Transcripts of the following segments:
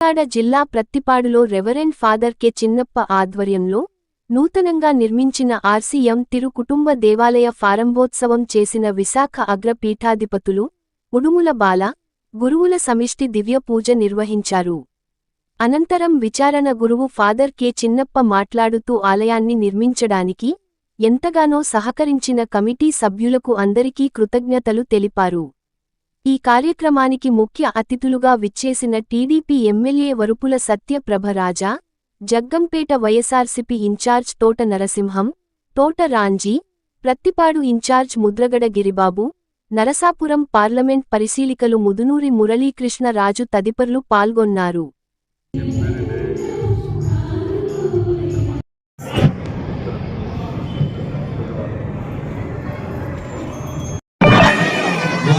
కాకినాడ జిల్లా ప్రత్తిపాడులో reverend father K. చిన్నప్ప ఆధ్వర్యంలో నూతనంగా నిర్మించిన ఆర్సీఎం తిరు కుటుంబ దేవాలయ ఫారంభోత్సవం చేసిన విశాఖ అగ్రపీఠాధిపతులు ఉడుముల బాల గురువుల సమిష్టి దివ్య పూజ నిర్వహించారు. అనంతరం విచారణ గురువు ఫాదర్ కె. చిన్నప్ప మాట్లాడుతూ ఆలయాన్ని నిర్మించడానికి ఎంతగానో సహకరించిన కమిటీ సభ్యులకు అందరికీ కృతజ్ఞతలు తెలిపారు. ఈ కార్యక్రమానికి ముఖ్య అతిథులుగా విచ్చేసిన TDP MLA Varupula Satyaprabharaja Jaggampeta YSRCP incharge Thota Narasimham Thota Ramji Prathipadu incharge Mudragada Giribabu Narasapuram parliament పరిశీలికలు Mudunuri Muralikrishna Raju తదితరులు పాల్గొన్నారు.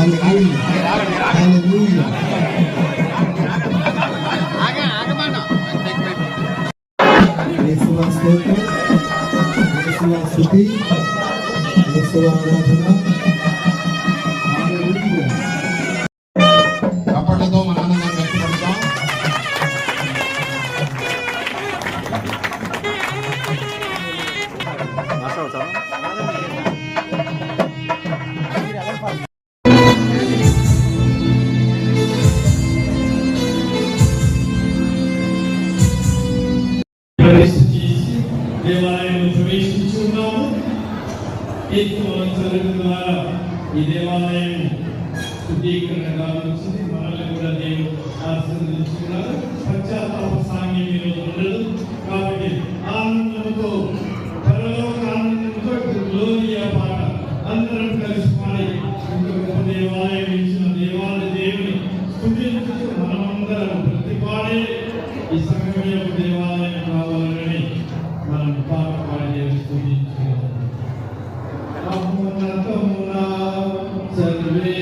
Hallelujah. Hallelujah. ಯೇಸುವ ಸ್ತೋತ್ರ ಯೇಸುವ ಸ್ತುತಿ ಯೇಸುವ ಆರಾಧನಾ దేవాలయంలో ప్రవేశించి ఉన్నాము. ప్రవేశించున్నాము చదువు ద్వారా ఈ దేవాలయం శుద్ధీకరణ కావాల్సింది. మనల్ని కూడా దేవుడు ఆశీర్వదించుకున్నారు పశ్చాత్తాప సాంగ్యం ఈరోజు ఉండదు. కాబట్టి ఆనందంతో పరలోక ఆనందంతో గ్లోరియా పాట అందరం కలిసి పాడి ఇంకొక దేవాలయం ఇచ్చిన దేవాలయ దేవుని స్థుతించుతూ మనమందరం ప్రతి పాడే ఈ Sarve